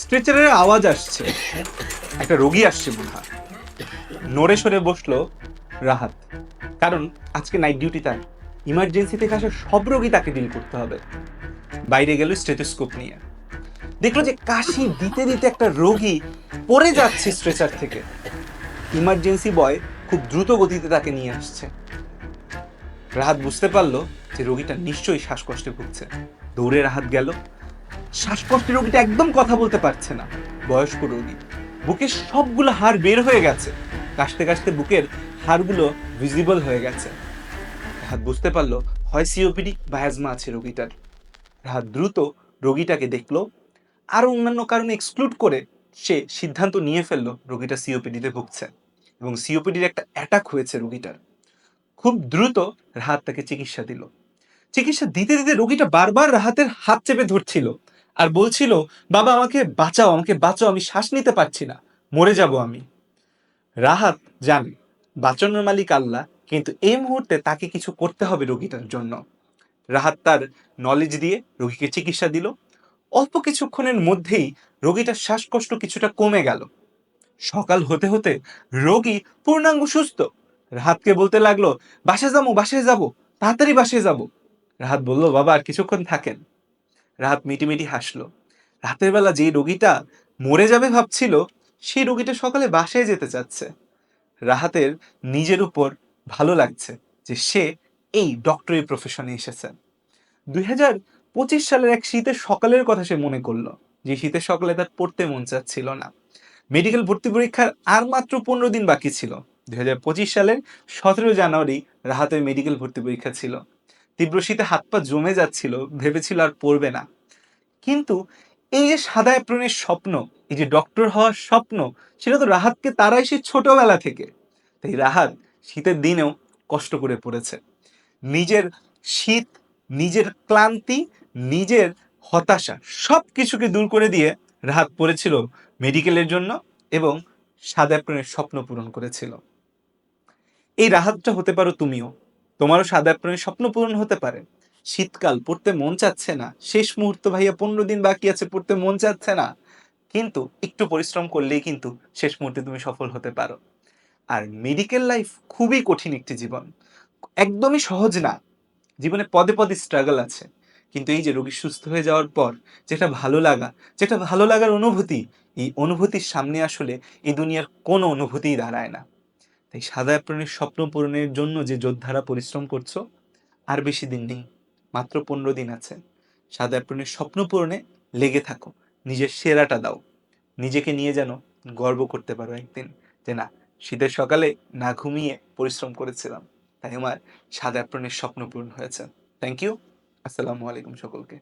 স্ট্রেচারের আওয়াজ আসছে। একটা রোগী আসছে মনে হয়। নড়ে সরে বসল রাহাত। কারণ আজকে নাইট ডিউটি তার। ইমার্জেন্সি থেকে আসা সব রোগী তাকে ডিল করতে হবে। বাইরে গেল স্টেথোস্কোপ নিয়ে। দেখল যে কাশি দিতে দিতে একটা রোগী পড়ে যাচ্ছে স্ট্রেচার থেকে। ইমার্জেন্সি বয় খুব দ্রুত গতিতে তাকে নিয়ে আসছে। রাহাত বুঝতে পারল যে রোগীটা নিশ্চয়ই শ্বাসকষ্টে ভুগছে। দৌড়ে রাহাত গেল। শ্বাসকষ্টের রোগীটা একদম কথা বলতে পারছে না। বয়স্ক রোগী। বুকের সবগুলো হাড় বের হয়ে গেছে। কাশতে কাশতে বুকের হাড়গুলো ভিজিবল হয়ে গেছে। রাহাত বুঝতে পারল, হয় সিওপিডি বা অ্যাজমা আছে রোগীটার। রাহাত দ্রুত রোগীটাকে দেখল, আর অন্যান্য কারণে এক্সক্লুড করে সে সিদ্ধান্ত নিয়ে ফেলল রোগীটা সিওপিডিতে ভুগছে এবং সিওপিডির একটা অ্যাটাক হয়েছে রোগীটার। খুব দ্রুত রাহাত তাকে চিকিৎসা দিল। চিকিৎসা দিতে দিতে রোগীটা বারবার রাহাতের হাত চেপে ধরছিল আর বলছিল, বাবা, আমাকে বাঁচাও আমাকে বাঁচাও, আমি শ্বাস নিতে পারছি না, মরে যাব আমি। রাহাত জানে, বাঁচানোর মালিক আল্লাহ, কিন্তু এই মুহূর্তে তাকে কিছু করতে হবে রোগীটার জন্য। রাহাত তার নলেজ দিয়ে রোগীকে চিকিৎসা দিল। অল্প কিছুক্ষণের মধ্যেই রোগীটার শ্বাসকষ্ট কিছুটা কমে গেল। সকাল হতে হতে রোগী পূর্ণাঙ্গ সুস্থ। রাহাতকে বলতে লাগল বাসে যাব বাসে যাব, তাড়াতাড়ি বাসে যাব। রাহাত বলল, বাবা, আর কিছুক্ষণ থাকেন। রাহাত মিটিমিটি হাসলো। রাতের বেলা যে রোগীটা মরে যাবে ভাবছিল, সেই রোগীটা সকালে বাসায় যেতে চাচ্ছে। রাহাতের নিজের উপর ভালো লাগছে যে সে এই ডক্টরি প্রফেশনে এসেছে। দুই হাজার পঁচিশ সালের এক শীতের সকালের কথা সে মনে করল, যে শীতের সকালে তার পড়তে মন চাচ্ছিল না। মেডিকেল ভর্তি পরীক্ষার আর মাত্র পনেরো দিন বাকি ছিল। দুই হাজার পঁচিশ সালের সতেরো জানুয়ারি রাহাতের মেডিকেল ভর্তি পরীক্ষা ছিল। তীব্র শীতে হাত পা জমে যাচ্ছিল, ভেবেছিল আর পড়বে না। কিন্তু এই যে সাদা অ্যাপ্রনের স্বপ্ন, এই যে ডক্টর হওয়ার স্বপ্ন, সেটা তো রাহাতকে তারাই সে ছোটবেলা থেকে। তাই রাহাত শীতের দিনেও কষ্ট করে পড়েছে। নিজের শীত, নিজের ক্লান্তি, নিজের হতাশা সব কিছুকে দূর করে দিয়ে রাহাত পড়েছিল মেডিকেলের জন্য এবং সাদা অ্যাপ্রনের স্বপ্ন পূরণ করেছিল। এই রাহাতটা হতে পারো তুমিও। তোমারও সাদা অ্যাপ্রনের স্বপ্ন পূরণ হতে পারে। শীতকাল, পড়তে মন চাচ্ছে না। শেষ মুহূর্ত ভাইয়া পনেরো দিন বাকি আছে, পড়তে মন চাচ্ছে না। কিন্তু একটু পরিশ্রম করলেই কিন্তু শেষ মুহূর্তে তুমি সফল হতে পারো। আর মেডিকেল লাইফ খুবই কঠিন একটি জীবন। একদমই সহজ না। জীবনে পদে পদে স্ট্রাগল আছে। কিন্তু এই যে রোগী সুস্থ হয়ে যাওয়ার পর যেটা ভালো লাগা, যেটা ভালো লাগার অনুভূতি, এই অনুভূতির সামনে আসলে এই দুনিয়ার কোনো অনুভূতিই দাঁড়ায় না। তাই সাদা অ্যাপ্রনের স্বপ্ন পূরণের জন্য যে যোদ্ধারা পরিশ্রম করছ, আর বেশি দিন নেই, মাত্র পনেরো দিন আছে। সাদা অ্যাপ্রনের স্বপ্ন পূরণে লেগে থাকো, নিজের সেরাটা দাও, নিজেকে নিয়ে যেন গর্ব করতে পারো একদিন, যে না, শীতের সকালে না ঘুমিয়ে পরিশ্রম করেছিলাম, তাই আমার সাদা অ্যাপ্রনের স্বপ্ন পূরণ হয়েছে। থ্যাংক ইউ আসসালামু আলাইকুম সকলকে।